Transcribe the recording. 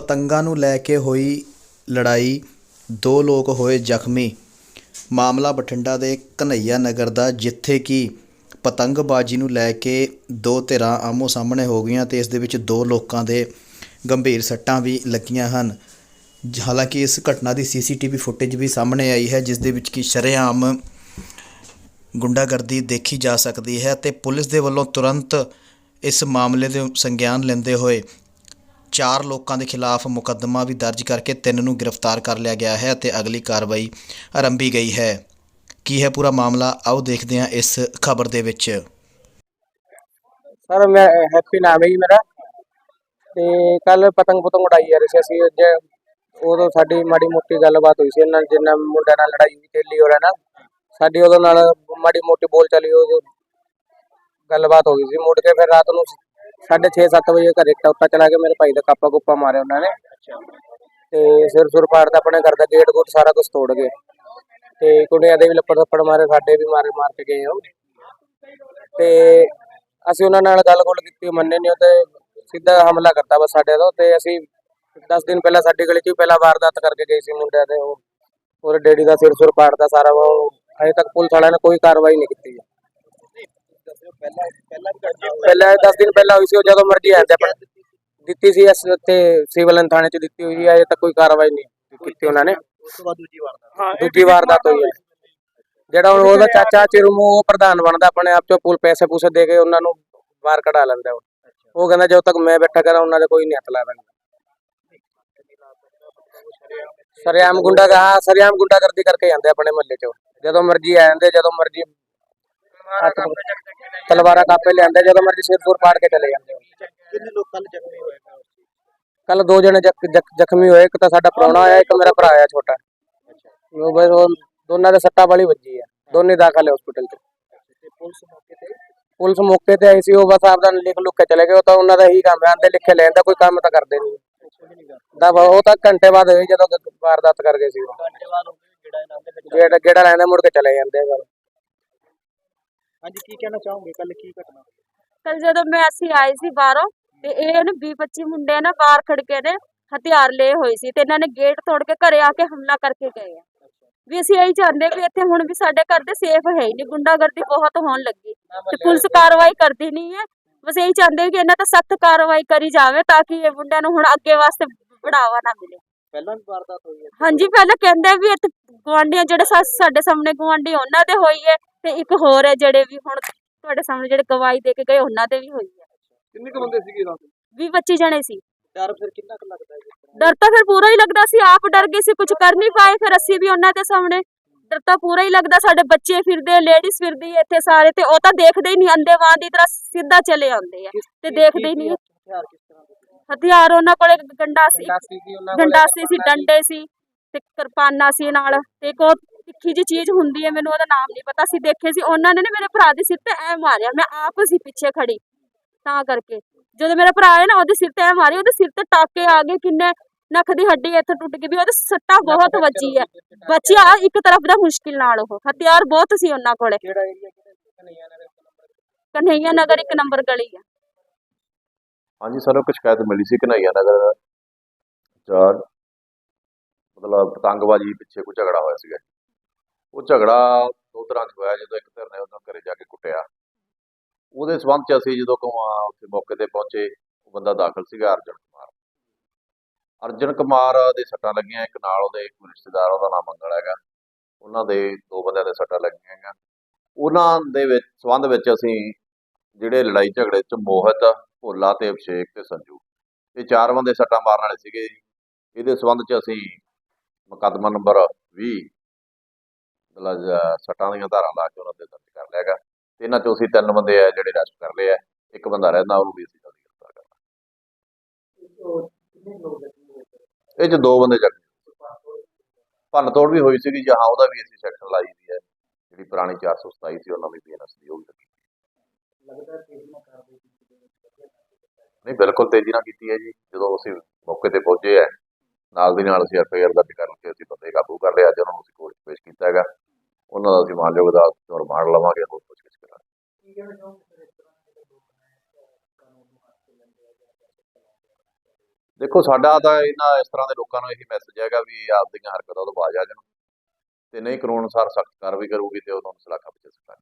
ਪਤੰਗਾਂ ਨੂੰ ਲੈ ਕੇ ਹੋਈ ਲੜਾਈ, ਦੋ ਲੋਕ ਹੋਏ ਜ਼ਖਮੀ। ਮਾਮਲਾ ਬਠਿੰਡਾ ਦੇ ਕਨ੍ਹਈਆ ਨਗਰ ਦਾ, ਜਿੱਥੇ ਕਿ ਪਤੰਗਬਾਜ਼ੀ ਨੂੰ ਲੈ ਕੇ ਦੋ ਧਿਰਾਂ ਆਮੋ ਸਾਹਮਣੇ ਹੋ ਗਈਆਂ ਤੇ ਇਸ ਦੇ ਵਿੱਚ ਦੋ ਲੋਕਾਂ ਦੇ ਗੰਭੀਰ ਸੱਟਾਂ ਵੀ ਲੱਗੀਆਂ ਹਨ। ਹਾਲਾਂਕਿ ਇਸ ਘਟਨਾ ਦੀ ਸੀਸੀਟੀਵੀ ਫੁਟੇਜ ਵੀ ਸਾਹਮਣੇ ਆਈ ਹੈ, ਜਿਸ ਦੇ ਵਿੱਚ ਕਿ ਸ਼ਰੇਆਮ ਗੁੰਡਾਗਰਦੀ ਦੇਖੀ ਜਾ ਸਕਦੀ ਹੈ ਤੇ ਪੁਲਿਸ ਦੇ ਵੱਲੋਂ ਤੁਰੰਤ ਇਸ ਮਾਮਲੇ ਦੇ ਸੰਗਿਆਨ ਲੈਂਦੇ ਹੋਏ ਚਾਰ ਲੋਕਾਂ ਦੇ ਖਿਲਾਫ ਮੁਕੱਦਮਾ ਵੀ ਦਰਜ ਕਰਕੇ ਤਿੰਨ ਨੂੰ ਗ੍ਰਿਫਤਾਰ ਕਰ ਲਿਆ ਗਿਆ ਹੈ ਤੇ ਅਗਲੀ ਕਾਰਵਾਈ ਆਰੰਭੀ ਗਈ ਹੈ। ਕੀ ਹੈ ਪੂਰਾ ਮਾਮਲਾ? ਆਓ ਦੇਖਦੇ ਹਾਂ ਇਸ ਖਬਰ ਦੇ ਵਿੱਚ। ਸਰ, ਮੈਂ ਹੈਪੀ ਨਾਮ ਹੈ ਜੀ ਮੇਰਾ। ਤੇ ਕੱਲ ਪਤੰਗ ਪਤੰਗ ਉਡਾਈ ਜਾ ਰਹੀ ਸੀ ਅਸੀਂ। ਅੱਜ ਉਦੋਂ ਸਾਡੀ ਮਾੜੀ ਮੋਟੀ ਗੱਲਬਾਤ ਹੋਈ ਸੀ ਇਹਨਾਂ ਜਿੰਨਾ ਮੁੰਡਿਆਂ ਨਾਲ ਲੜਾਈ ਹੋਈ ਤੇਲੀ ਹੋਰਾਂ ਨਾਲ। ਸਾਡੀ ਉਹਦੇ ਨਾਲ ਮਾੜੀ ਮੋਟੀ ਬੋਲ ਚਾਲੀ ਉਹ ਗੱਲਬਾਤ ਹੋ ਗਈ ਸੀ। ਮੁੜ ਕੇ ਫਿਰ ਰਾਤ ਨੂੰ 6:30 7 ਵਜੇ ਘਰੇ ਟੌਟਾ ਚਲਾ ਕੇ ਮੇਰੇ ਭਾਈ ਦਾ ਕਾਪਾ ਕੁੱਪਾ ਮਾਰਿਆ ਉਹਨਾਂ ਨੇ। ਤੇ ਸਿਰ ਸੁਰ ਪਾੜਦਾ ਆਪਣੇ ਘਰ ਦਾ ਗੇਟ ਗੂਟ ਸਾਰਾ ਕੁਝ ਤੋੜ ਗਏ। ਤੇ ਕੁੜੀਆਂ ਦੇ ਵੀ ਲੱਪੜ ਥੱਪੜ ਮਾਰੇ ਸਾਡੇ ਵੀ ਮਾਰੇ ਮਾਰ ਕੇ ਗਏ ਉਹ। ਤੇ ਅਸੀਂ ਉਹਨਾਂ ਨਾਲ ਗੱਲ ਗੁੱਲ ਕੀਤੀ ਮੰਨੇ ਨਹੀਂ ਉਹ ਤੇ ਸਿੱਧਾ ਹਮਲਾ ਕਰਤਾ ਬਸ ਸਾਡੇ ਤੋਂ ਤੇ ਅਸੀਂ 10 ਦਿਨ ਪਹਿਲਾਂ ਸਾਡੀ ਗਲੀ 'ਚ ਵੀ ਪਹਿਲਾਂ ਵਾਰਦਾਤ ਕਰਕੇ ਗਏ ਸੀ ਮੁੰਡਿਆਂ ਦੇ ਉਹ। ਉਹਦੇ ਡੈਡੀ ਦਾ ਸਿਰ ਸੁਰ ਪਾੜਦਾ ਸਾਰਾ ਉਹ ਅਜੇ ਤੱਕ ਪੁਲਿਸ ਵਾਲਿਆਂ ਨੇ ਕੋਈ ਕਾਰਵਾਈ ਨਹੀਂ ਕੀਤੀ। ਪਹਿਲਾਂ 10 ਦਿਨ ਪਹਿਲਾਂ ਹੋਈ ਸੀ ਉਹ ਜਦੋਂ ਮਰਜ਼ੀ ਆਂਦੇ ਆਪਾਂ ਦਿੱਤੀ ਸੀ ਇਸ ਤੇ ਸਿਵਲ ਥਾਣੇ 'ਚ ਦਿੱਤੀ ਹੋਈ ਹੈ ਅਜੇ ਤੱਕ ਕੋਈ ਕਾਰਵਾਈ ਨਹੀਂ ਕੀਤੀ ਉਹਨਾਂ ਨੇ। ਦੂਜੀ ਵਾਰਦਾਤ। ਹੋਈ ਹੈ। ਜਿਹੜਾ ਹੁਣ ਉਹਦਾ ਚਾਚਾ ਚਿਰਮੂ ਉਹ ਪ੍ਰਧਾਨ ਬਣਦਾ ਆਪਣੇ ਆਪ ਚੋਂ ਪੁਲ ਪੈਸੇ ਪੂਸੇ ਦੇ ਕੇ ਉਹਨਾਂ ਨੂੰ ਬਾਹਰ ਕਢਾ ਲੈਂਦਾ ਉਹ। ਉਹ ਕਹਿੰਦਾ ਜਦੋਂ ਤੱਕ ਮੈਂ ਬੈਠਾ ਕਰਾਂ ਉਹਨਾਂ ਦੇ ਕੋਈ ਨਹੀਂ ਹੱਥ ਲਾ ਸਕਦਾ ਸਰਿਆਮ ਗੁੰਡਾ ਦਾ ਸਰਿਆਮ ਗੁੰਡਾਗਰਦੀ ਕਰਕੇ ਜਾਂਦੇ ਆਪਣੇ ਮਹੱਲੇ ਚੋਂ। ਜਦੋਂ ਮਰਜ਼ੀ ਆ ਜਾਂਦੇ ਜਦੋਂ ਮਰਜ਼ੀ ਹੱਥ ਤਲਵਾਰਾਂ ਕਾਪੇ ਲਿਆਂਦੇ ਜਦੋਂ ਮਰਜ਼ੀ ਸਿਰ ਸੁਰ ਪਾੜ ਕੇ ਚਲੇ ਜਾਂਦੇ ਕਿੰਨੇ ਲੋਕ ਕੱਲ ਜ਼ਖਮੀ ਹੋਏ ਨੇ ਕੱਲ ਦੋ। ਜਣੇ ਜ਼ਖ- ਜ਼ਖ- ਜ਼ਖਮੀ ਹੋਏ ਇੱਕ ਤਾਂ ਸਾਡਾ ਪ੍ਰਾਹੁਣਾ ਆਇਆ ਇੱਕ ਮੇਰਾ ਭਰਾ ਆਇਆ ਛੋਟਾ। ਉਹ ਬਸ ਉਹ ਦੋਨਾਂ ਦੇ ਸੱਟਾਂ ਵਾਲੀ ਵੱਜੀ ਹੈ ਦੋਨੇ ਦਾਖਲ ਹੈ ਹਸਪੀਟਲ 'ਚ। ਤੇ ਪੁਲਿਸ ਮੌਕੇ ਤੇ? ਪੁਲਿਸ ਮੌਕੇ ਤੇ ਆਈ ਸੀ ਉਹ ਬਸ ਆਪਦਾ ਲਿਖ ਲੁੱਕ ਕੇ ਚਲੇ ਗਏ ਉਹ ਤਾਂ ਉਹਨਾਂ ਦਾ ਹੀ ਕੰਮ ਹੈ ਆਂਦੇ ਲਿਖੇ ਲੈਣ ਦਾ ਕੋਈ ਕੰਮ ਤਾਂ ਕਰਦੇ ਨਹੀਂ। ਦਾ ਉਹ ਤਾਂ ਘੰਟੇ ਬਾਅਦ ਹੋਈ ਜਦੋਂ ਕ- ਵਾਰਦਾਤ ਕਰ ਗਏ ਸੀ ਉਹ। ਘੰਟੇ ਬਾਅਦ ਹੋ ਗਏ ਜਿਹੜਾ ਇਹਨਾਂ ਦੇ ਵਿੱਚ ਗੇੜਾ ਗੇੜਾ ਲੈਂਦੇ ਮੁੜ ਕੇ ਚਲੇ ਜਾਂਦੇ ਆ ਹਾਂਜੀ ਕੀ ਕਹਿਣਾ ਚਾਹੋਗੇ? ਕੱਲ ਕੀ ਘਟਨਾ? ਕੱਲ ਜਦੋਂ ਮੈਂ ਅਸੀਂ ਆਏ ਸੀ ਬਾਹਰੋਂ ਤੇ ਇਹ ਨੇ 20 25 ਮੁੰਡੇ ਨਾ ਬਾਹਰ ਖੜਕੇ ਨੇ ਹਥਿਆਰ ਲਏ ਹੋਏ ਸੀ ਤੇ ਇਹਨਾਂ ਨੇ ਗੇਟ ਤੋੜ ਕੇ ਘਰੇ ਆ ਕੇ ਹਮਲਾ ਕਰਕੇ ਗਏ ਆ। ਵੀ ਅਸੀਂ ਇਹੀ ਚਾਹੁੰਦੇ ਵੀ ਇੱਥੇ ਹੁਣ ਵੀ ਸਾਡੇ ਘਰ ਦੇ ਸੇਫ ਹੈ ਹੀ ਨਹੀਂ ਗੁੰਡਾਗਰਦੀ ਬਹੁਤ ਹੋਣ ਲੱਗੀ ਤੇ ਪੁਲਿਸ ਕਾਰਵਾਈ ਕਰਦੀ ਨਹੀਂ ਹੈ। ਬਸ ਇਹੀ ਚਾਹੁੰਦੇ ਕਿ ਇਹਨਾਂ ਤੇ ਸਖਤ ਕਾਰਵਾਈ ਕਰੀ ਜਾਵੇ ਤਾਂ ਕਿ ਇਹ ਮੁੰਡਿਆਂ ਨੂੰ ਹੁਣ ਅੱਗੇ ਵਾਸਤੇ ਬੜਾਵਾ ਨਾ ਮਿਲੇ। ਪਹਿਲਾਂ ਵੀ ਵਾਰਦਾਤ ਹੋਈ ਹੈ? ਹਾਂਜੀ ਪਹਿਲਾਂ ਕਹਿੰਦੇ ਵੀ ਇੱਥੇ ਗੁਆਂਢੀਆਂ ਜਿਹੜੇ ਸਾਡੇ ਸਾਹਮਣੇ ਗੁਆਂਢੀ ਉਹਨਾਂ ਦੇ ਹੋਈ ਹੈ। ਤੇ ਇੱਕ ਹੋਰ ਹੈ ਜਿਹੜੇ ਵੀ ਹੁਣ ਤੁਹਾਡੇ ਸਾਹਮਣੇ ਜਿਹੜੇ ਗਵਾਹੀ ਦੇ ਕੇ ਗਏ ਉਹਨਾਂ ਦੇ ਵੀ ਹੋਈ ਹੈ। ਕਿੰਨੇ ਕੁ ਬੰਦੇ ਸੀਗੇ ਰਾਤ ਵੀਹ 25 ਜਣੇ ਸੀ। ਡਰ ਫਿਰ ਕਿੰਨਾ ਕੁ ਲੱਗਦਾ ਹੈ ਜਿਸ ਤਰ੍ਹਾਂ ਡਰ ਤਾਂ ਫਿਰ ਪੂਰਾ ਹੀ ਲੱਗਦਾ ਸੀ ਆਪ ਡਰ ਗਏ ਸੀ ਕੁਝ ਕਰ ਨਹੀਂ ਪਾਏ ਫਿਰ ਅਸੀਂ ਵੀ ਉਹਨਾਂ ਦੇ ਸਾਹਮਣੇ। ਡਰ ਤਾਂ ਪੂਰਾ ਹੀ ਲੱਗਦਾ ਸਾਡੇ ਬੱਚੇ ਫਿਰਦੇ ਲੇਡੀਜ਼ ਫਿਰਦੀ ਇੱਥੇ ਸਾਰੇ ਤੇ ਉਹ ਤਾਂ ਦੇਖਦੇ ਹੀ ਨਹੀਂ ਅੰਦੇਵਾਂ ਦੀ ਤਰ੍ਹਾਂ ਸਿੱਧਾ ਚਲੇ ਆਉਂਦੇ ਆ ਕਿਸ- ਤੇ ਕੀ- ਦੇਖਦੇ ਹੀ ਕੀ- ਨਹੀਂ। ਹਥਿਆਰ ਕਿਸ ਤਰ੍ਹਾਂ ਦੇ? ਸੀ? ਹਥਿਆਰ ਉਹਨਾਂ ਕੋਲੇ ਗੰਡਾ ਸੀ ਗੰਡਾਸੀ ਸੀ ਉਹਨਾਂ ਕੋਲ ਗੰਡਾਸੀ ਸੀ। ਡੰਡੇ ਸੀ ਤੇ ਕਿਰਪਾਨਾਂ ਸੀ ਨਾਲ ਤੇ ਇੱਕ ਉਹ ਤਿੱਖੀ ਜੀ ਚੀਜ਼ ਹੁੰਦੀ ਹੈ ਮੈਨੂੰ ਉਹਦਾ ਨਾਮ ਨਹੀਂ ਪਤਾ। ਸੀ ਦੇਖੇ ਸੀ ਉਹਨਾਂ ਨੇ ਨਾ ਮੇਰੇ ਭਰਾ ਦੇ ਸਿਰ ਤੇ ਐ ਮਾਰਿਆ। ਮੈਂ ਆਪ ਸੀ ਪਿੱਛੇ ਖੜੀ ਤਾਂ ਕਰਕੇ। ਜਦੋਂ ਮੇਰਾ ਭਰਾ ਹੈ ਨਾ ਉਹਦੇ ਸਿਰ ਤੇ ਐ ਮਾਰੀ ਉਹਦੇ ਸਿਰ ਤੇ ਟਾਕੇ ਆ ਗਏ ਕਿੰਨੇ ਨੱਕ ਦੀ ਹੱਡੀ ਇੱਥੇ ਟੁੱਟ ਗਈ ਵੀ ਉਹਦੇ ਸੱਟਾਂ ਬਹੁਤ ਵੱਜੀ ਹੈ। ਬਚਿਆ ਇੱਕ ਤਰਫ ਦਾ ਮੁਸ਼ਕਿਲ ਨਾਲ ਉਹ। ਹਥਿਆਰ ਬਹੁਤ ਸੀ ਉਹਨਾਂ ਕੋਲੇ। ਕਿਹੜਾ ਏਰੀਆ ਕਿਹੜਾ ਕਨਈਆ ਨਗਰ ਇੱਕ ਨੰਬਰ ਗਲੀ। ਹੈ ਹਾਂਜੀ ਸਾਨੂੰ ਇੱਕ ਸ਼ਿਕਾਇਤ ਮਿਲੀ ਸੀ ਕਨਈਆ ਨਗਰ ਚਾਰ ਮਤਲਬ ਪਤੰਗਬਾਜ਼ੀ ਪਿੱਛੇ ਕੋਈ ਝਗੜਾ ਹੋਇਆ ਸੀਗਾ। ਉਹ ਝਗੜਾ ਦੋ ਤਰ੍ਹਾਂ 'ਚ ਹੋਇਆ, ਜਦੋਂ ਇੱਕ ਧਿਰ ਨੇ ਉਹਨਾਂ ਘਰੇ ਜਾ ਕੇ ਕੁੱਟਿਆ। ਉਹਦੇ ਸਬੰਧ 'ਚ ਅਸੀਂ ਜਦੋਂ ਕੋਆ ਉੱਥੇ ਮੌਕੇ ਤੇ ਪਹੁੰਚੇ, ਉਹ ਬੰਦਾ ਦਾਖਲ ਸੀਗਾ, ਅਰਜਨ ਕੁਮਾਰ। ਅਰਜਨ ਕੁਮਾਰ ਦੇ ਸੱਟਾਂ ਲੱਗੀਆਂ, ਇੱਕ ਨਾਲ ਉਹਦੇ ਇੱਕ ਰਿਸ਼ਤੇਦਾਰ, ਉਹਦਾ ਨਾਮ ਮੰਗਲ ਹੈਗਾ। ਉਹਨਾਂ ਦੇ ਦੋ ਬੰਦਿਆਂ ਦੇ ਸੱਟਾਂ ਲੱਗੀਆਂ ਹੈਗੀਆਂ। ਉਹਨਾਂ ਦੇ ਵਿੱਚ, ਸਬੰਧ ਵਿੱਚ ਅਸੀਂ ਜਿਹੜੇ ਲੜਾਈ ਝਗੜੇ 'ਚ ਮੋਹਿਤ ਭੋਲਾ ਤੇ ਅਭਿਸ਼ੇਕ ਤੇ ਸੰਜੂ, ਇਹ ਚਾਰ ਬੰਦੇ ਸੱਟਾਂ ਮਾਰਨ ਵਾਲੇ ਸੀਗੇ ਜੀ। ਇਹਦੇ ਸਬੰਧ 'ਚ ਅਸੀਂ ਮੁਕੱਦਮਾ ਨੰਬਰ 20 ਸੱਟਾਂ ਦੀਆਂ ਧਾਰਾਂ ਲਾ ਕੇ ਉਹਨਾਂ ਤੇ ਦਰਜ ਕਰ ਲਿਆ ਹੈਗਾ ਤੇ ਇਹਨਾਂ 'ਚੋਂ ਅਸੀਂ ਤਿੰਨ ਬੰਦੇ ਆ ਜਿਹੜੇ ਅਰੈਸਟ ਕਰ ਲਏ ਆ। ਇੱਕ ਬੰਦਾ ਰਹਿੰਦਾ ਉਹਨੂੰ ਵੀ ਅਸੀਂ ਜਲਦੀ ਗ੍ਰਿਫਤਾਰ ਸਰ? ਇਹ 'ਚ ਦੋ ਬੰਦੇ ਜ਼ਖਮੀ ਭੰਨ ਤੋੜ ਵੀ ਹੋਈ ਸੀਗੀ ਜਹਾਂ ਉਹਦਾ ਵੀ ਅਸੀਂ ਸੈਕਸ਼ਨ ਲਾਈ ਦੀ ਹੈ। ਜਿਹੜੀ ਪੁਰਾਣੀ 427 ਸੀ ਉਹਨਾਂ ਦੀ ਬੀਐਨਐਸ ਦੀ ਉਹ ਵੀ ਲੱਗੀ ਲੱਗਦਾ ਤੇਜ਼ੀ ਨਾਲ ਵਧੀਆ ਨਹੀਂ ਬਿਲਕੁਲ ਤੇਜ਼ੀ ਨਾਲ ਕੀਤੀ ਹੈ ਜੀ। ਜਦੋਂ ਅਸੀਂ ਮੌਕੇ ਤੇ ਪਹੁੰਚੇ ਆ ਨਾਲ ਦੀ ਨਾਲ ਅਸੀਂ ਐਫਆਈਆਰ ਦਰਜ ਕਰਕੇ ਅਸੀਂ ਬੰਦੇ ਕਾਬੂ ਕਰ ਲਿਆ, ਅੱਜ ਉਹਨਾਂ ਨੂੰ ਅਸੀਂ ਕੋਰਟ 'ਚ ਪੇਸ਼ ਕੀਤਾ ਹੈਗਾ। ਉਹਨਾਂ ਦਾ ਅਸੀਂ ਮਾਨਯੋਗ ਅਦਾਲਤ ਤੋਂ ਰਿਮਾਂਡ ਲਵਾਂਗੇ, ਹੋਰ ਪੁੱਛਗਿੱਛ ਕਰਾਂਗੇ। ਦੇਖੋ, ਸਾਡਾ ਤਾਂ ਇਹਨਾਂ ਇਸ ਤਰ੍ਹਾਂ ਦੇ ਲੋਕਾਂ ਨੂੰ ਇਹੀ ਮੈਸੇਜ ਹੈਗਾ ਵੀ ਆਪਦੀਆਂ ਹਰਕਤਾਂ ਤੋਂ ਬਾਜ਼ ਆ ਜਾਣ। ਤੇ ਨਹੀਂ ਕਾਨੂੰਨ ਅਨੁਸਾਰ ਸਖਤ ਕਾਰਵਾਈ ਕਰੂਗੀ ਤੇ ਉਹਨਾਂ ਨੂੰ ਸਲਾਖਾ ਵਿੱਚ ਸਰਕਾਰ